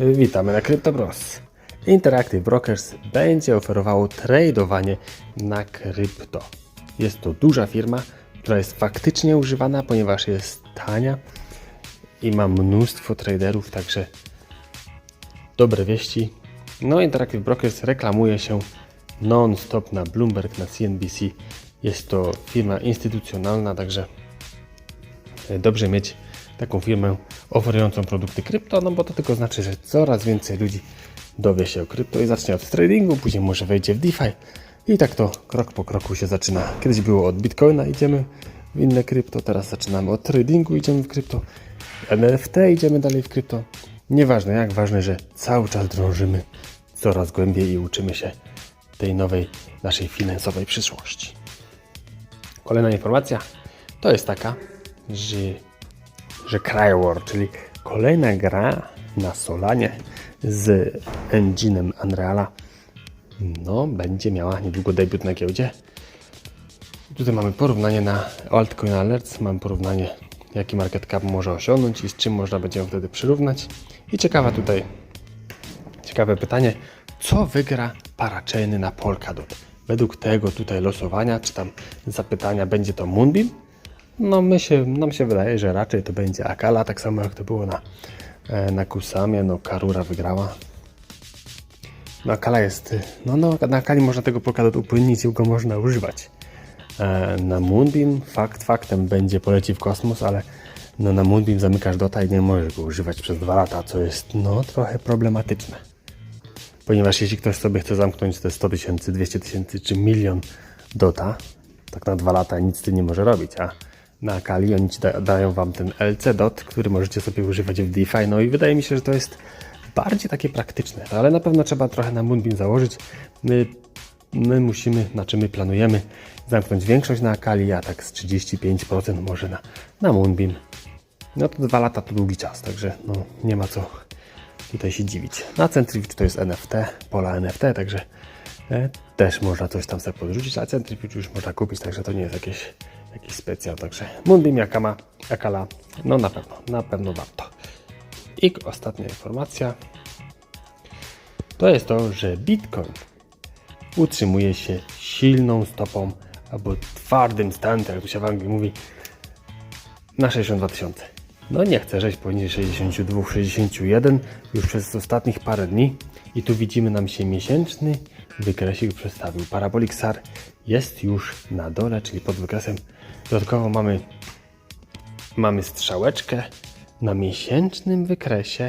Witamy na CryptoBros. Interactive Brokers będzie oferowało tradowanie na krypto. Jest to duża firma, która jest faktycznie używana, ponieważ jest tania i ma mnóstwo traderów, także dobre wieści. No, Interactive Brokers reklamuje się non-stop na Bloomberg, na CNBC. Jest to firma instytucjonalna, także dobrze mieć taką firmę oferującą produkty krypto, no bo to tylko znaczy, że coraz więcej ludzi dowie się o krypto i zacznie od tradingu, później może wejdzie w DeFi i tak to krok po kroku się zaczyna. Kiedyś było od Bitcoina, idziemy w inne krypto, teraz zaczynamy od tradingu, idziemy w krypto, NFT idziemy dalej w krypto. Nieważne jak, ważne, że cały czas drążymy coraz głębiej i uczymy się tej nowej naszej finansowej przyszłości. Kolejna informacja to jest taka, że, że Crywar, czyli kolejna gra na Solanie z engine'em Unreala, no, będzie miała niedługo debiut na giełdzie. Tutaj mamy porównanie na Altcoin Alerts, mamy porównanie jaki market cap może osiągnąć i z czym można będzie ją wtedy przyrównać. I ciekawa tutaj, ciekawe pytanie, co wygra parachainy na Polkadot? Według tego tutaj losowania, czy tam zapytania, będzie to Moonbeam? No my się, nam się wydaje, że raczej to będzie Akala, tak samo jak to było na, e, na Kusamie, no Karura wygrała. No Akala jest, y, no, no na Akali można tego Polkadot upłynnić i go można używać. E, Na Moonbeam fakt faktem będzie poleci w kosmos, ale no na Moonbeam zamykasz dota i nie możesz go używać przez dwa lata, co jest no trochę problematyczne. Ponieważ jeśli ktoś sobie chce zamknąć te 100 tysięcy, 200 tysięcy czy milion dota, tak na dwa lata nic z tym nie może robić, a na Akali oni da, dają wam ten LC dot, który możecie sobie używać w DeFi, no i wydaje mi się, że to jest bardziej takie praktyczne, ale na pewno trzeba trochę na Moonbeam założyć. My, my musimy, znaczy my planujemy zamknąć większość na Akali, a tak z 35% może na, na Moonbeam. No to dwa lata to długi czas, także no, nie ma co tutaj się dziwić. Na Centrifuge to jest NFT, pola NFT, także e, też można coś tam sobie podrzucić, a Centrifuge już można kupić, także to nie jest jakieś, jakiś specjal, także Moonbeam jaka ma, Akala, no na pewno, na pewno warto. I ostatnia informacja to jest to, że Bitcoin utrzymuje się silną stopą albo twardym stantem, jak to się w Anglii mówi, na 62 tysiące. No nie chcę żeś poniżej 62, 61 już przez ostatnich parę dni i tu widzimy nam się miesięczny wykresik przedstawił. Parabolic SAR jest już na dole, czyli pod wykresem. Dodatkowo mamy, mamy strzałeczkę na miesięcznym wykresie